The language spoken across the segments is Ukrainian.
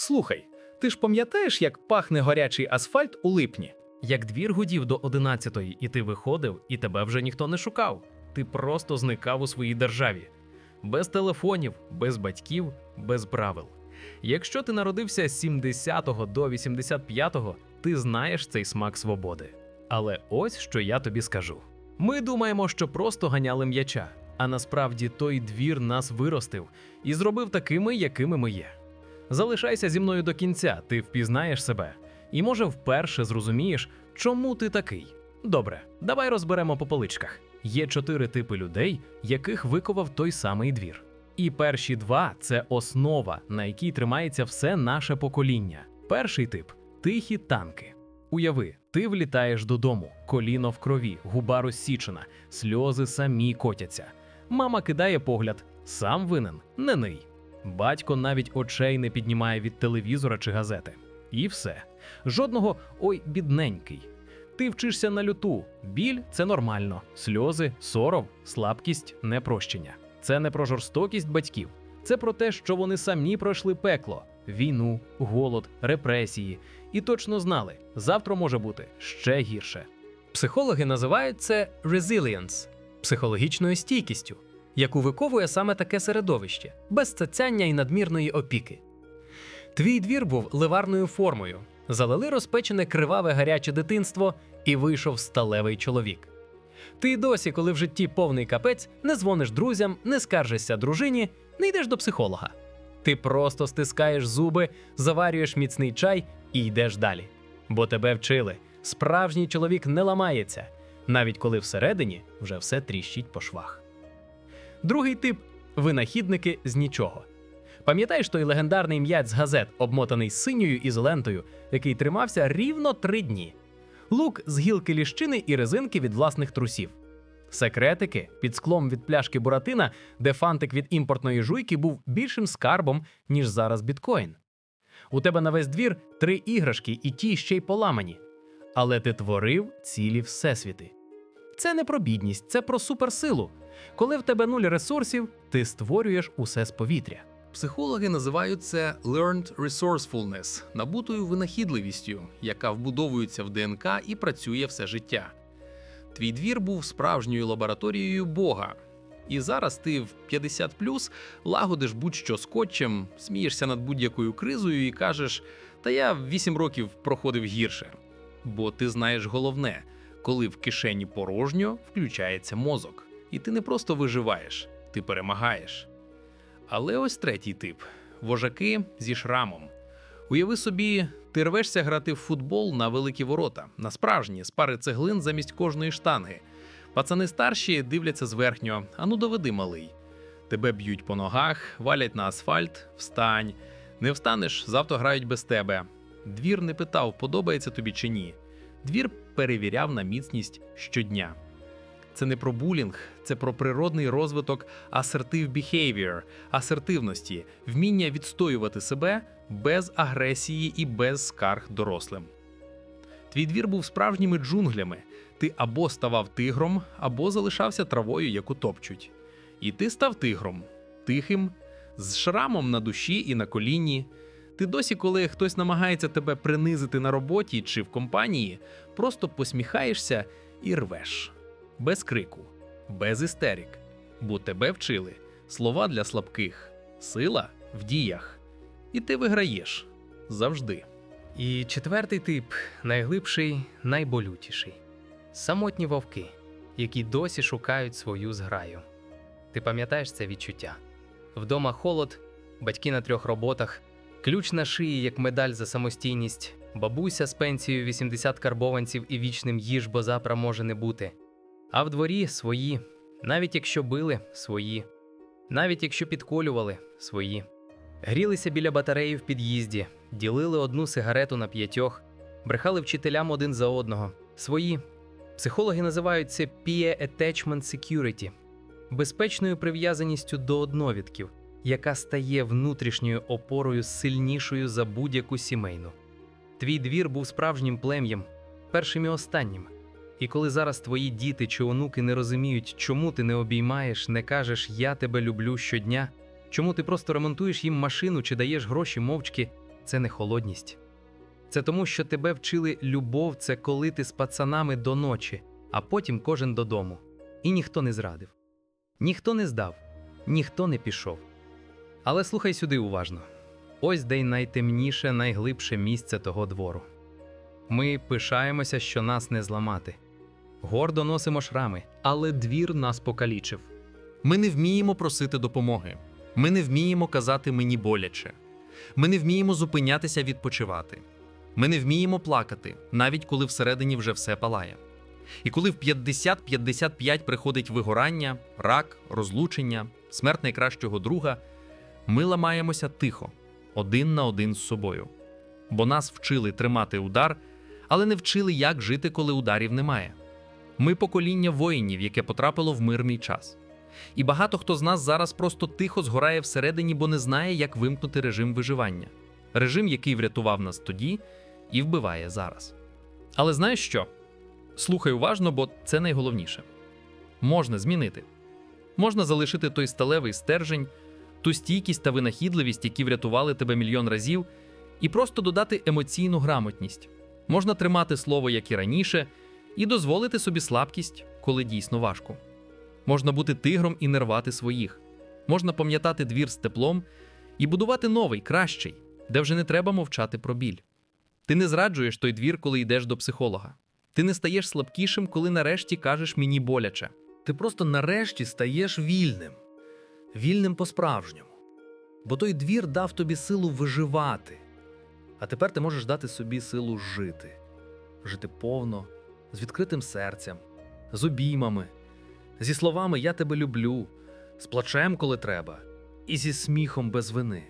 Слухай, ти ж пам'ятаєш, як пахне горячий асфальт у липні? Як двір гудів до одинадцятої, і ти виходив, і тебе вже ніхто не шукав. Ти просто зникав у своїй державі. Без телефонів, без батьків, без правил. Якщо ти народився з 70-го до 85-го, ти знаєш цей смак свободи. Але ось що я тобі скажу: ми думаємо, що просто ганяли м'яча, а насправді той двір нас виростив і зробив такими, якими ми є. Залишайся зі мною до кінця, ти впізнаєш себе, і може вперше зрозумієш, чому ти такий. Добре, давай розберемо по поличках. Є чотири типи людей, яких виковав той самий двір. І перші два це основа, на якій тримається все наше покоління. Перший тип тихі танки. Уяви, ти влітаєш додому, коліно в крові, губа розсічена, сльози самі котяться. Мама кидає погляд, сам винен, не ний. Батько навіть очей не піднімає від телевізора чи газети. І все. Жодного ой, бідненький. Ти вчишся на люту. Біль це нормально. Сльози, сором, слабкість, непрощення. Це не про жорстокість батьків. Це про те, що вони самі пройшли пекло, війну, голод, репресії, і точно знали, завтра може бути ще гірше. Психологи називають це resilience – психологічною стійкістю, яку виковує саме таке середовище, без цацяння і надмірної опіки. Твій двір був ливарною формою, залили розпечене криваве гаряче дитинство і вийшов сталевий чоловік. Ти досі, коли в житті повний капець, не дзвониш друзям, не скаржишся дружині, не йдеш до психолога. Ти просто стискаєш зуби, заварюєш міцний чай і йдеш далі. Бо тебе вчили. Справжній чоловік не ламається, навіть коли всередині вже все тріщить по швах. Другий тип винахідники з нічого. Пам'ятаєш той легендарний м'яч з газет, обмотаний синьою ізолентою, який тримався рівно три дні. Лук з гілки ліщини і резинки від власних трусів. Секретики під склом від пляшки Буратина, де фантик від імпортної жуйки був більшим скарбом, ніж зараз біткоін. У тебе на весь двір три іграшки, і ті ще й поламані. Але ти творив цілі всесвіти. Це не про бідність, це про суперсилу. Коли в тебе нуль ресурсів, ти створюєш усе з повітря. Психологи називають це learned resourcefulness, набутою винахідливістю, яка вбудовується в ДНК і працює все життя. Твій двір був справжньою лабораторією Бога. І зараз ти в 50 лагодиш будь-що скотчем, смієшся над будь-якою кризою і кажеш: Та я в 8 років проходив гірше. Бо ти знаєш головне, коли в кишені порожньо включається мозок, і ти не просто виживаєш, ти перемагаєш. Але ось третій тип вожаки зі шрамом. Уяви собі, ти рвешся грати в футбол на великі ворота, на справжні, з пари цеглин замість кожної штанги. Пацани старші дивляться зверхньо, ану доведи малий. Тебе б'ють по ногах, валять на асфальт, встань. Не встанеш, завтра грають без тебе. Двір не питав, подобається тобі чи ні. Двір перевіряв на міцність щодня. Це не про булінг, це про природний розвиток assertive behavior, асертивності, вміння відстоювати себе без агресії і без скарг дорослим. Твій двір був справжніми джунглями. Ти або ставав тигром, або залишався травою, яку топчуть. І ти став тигром, тихим, з шрамом на душі і на коліні. Ти досі, коли хтось намагається тебе принизити на роботі чи в компанії, просто посміхаєшся і рвеш без крику, без істерик, бо тебе вчили слова для слабких, сила в діях. І ти виграєш завжди. І четвертий тип найглибший, найболютіший самотні вовки, які досі шукають свою зграю. Ти пам'ятаєш це відчуття? Вдома холод, батьки на трьох роботах, ключ на шиї, як медаль за самостійність, бабуся з пенсією 80 карбованців і вічним їж, бо завтра може не бути. А в дворі свої, навіть якщо били свої, навіть якщо підколювали свої. Грілися біля батареї в під'їзді, ділили одну сигарету на п'ятьох, брехали вчителям один за одного. Свої. Психологи називають це peer attachment security – безпечною прив'язаністю до одновідків, яка стає внутрішньою опорою сильнішою за будь-яку сімейну. Твій двір був справжнім плем'ям, першим і останнім. І коли зараз твої діти чи онуки не розуміють, чому ти не обіймаєш, не кажеш Я тебе люблю щодня, чому ти просто ремонтуєш їм машину чи даєш гроші мовчки, це не холодність. Це тому, що тебе вчили любов це коли ти з пацанами до ночі, а потім кожен додому. І ніхто не зрадив. Ніхто не здав, ніхто не пішов. Але слухай сюди уважно. Ось де й найтемніше, найглибше місце того двору. Ми пишаємося, що нас не зламати. Гордо носимо шрами, але двір нас покалічив. Ми не вміємо просити допомоги. Ми не вміємо казати мені боляче. Ми не вміємо зупинятися відпочивати. Ми не вміємо плакати, навіть коли всередині вже все палає. І коли в 50-55 приходить вигорання, рак, розлучення, смерть найкращого друга, ми ламаємося тихо, один на один з собою. Бо нас вчили тримати удар, але не вчили, як жити, коли ударів немає. Ми покоління воїнів, яке потрапило в мирний час. І багато хто з нас зараз просто тихо згорає всередині, бо не знає, як вимкнути режим виживання. Режим, який врятував нас тоді і вбиває зараз. Але знаєш що? Слухай уважно, бо це найголовніше. Можна змінити. Можна залишити той сталевий стержень, ту стійкість та винахідливість, які врятували тебе мільйон разів, і просто додати емоційну грамотність. Можна тримати слово, як і раніше, і дозволити собі слабкість, коли дійсно важко. Можна бути тигром і не рвати своїх. Можна пам'ятати двір з теплом і будувати новий, кращий, де вже не треба мовчати про біль. Ти не зраджуєш той двір, коли йдеш до психолога. Ти не стаєш слабкішим, коли нарешті кажеш мені боляче. Ти просто нарешті стаєш вільним, вільним по-справжньому. Бо той двір дав тобі силу виживати. А тепер ти можеш дати собі силу жити, жити повно, з відкритим серцем, з обіймами, зі словами Я тебе люблю, з плачем, коли треба, і зі сміхом без вини.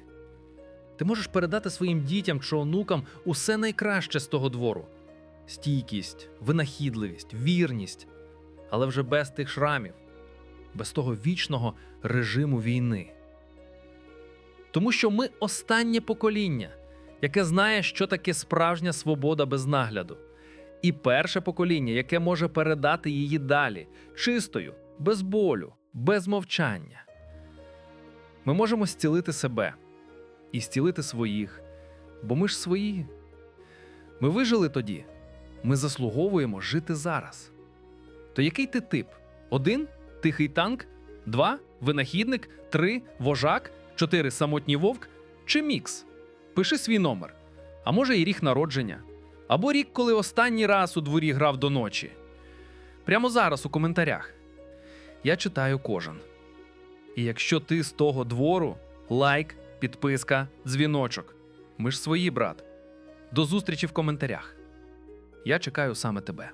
Ти можеш передати своїм дітям чи онукам усе найкраще з того двору: стійкість, винахідливість, вірність, але вже без тих шрамів, без того вічного режиму війни. Тому що ми останнє покоління, яке знає, що таке справжня свобода без нагляду, і перше покоління, яке може передати її далі, чистою, без болю, без мовчання. Ми можемо зцілити себе і зцілити своїх, бо ми ж свої. Ми вижили тоді, ми заслуговуємо жити зараз. То який ти тип? Один тихий танк, два винахідник, три вожак, чотири самотній вовк чи мікс? Пиши свій номер. А може і рік народження. Або рік, коли останній раз у дворі грав до ночі. Прямо зараз у коментарях. Я читаю кожен. І якщо ти з того двору, лайк, підписка, дзвіночок. Ми ж свої, брат. До зустрічі в коментарях. Я чекаю саме тебе.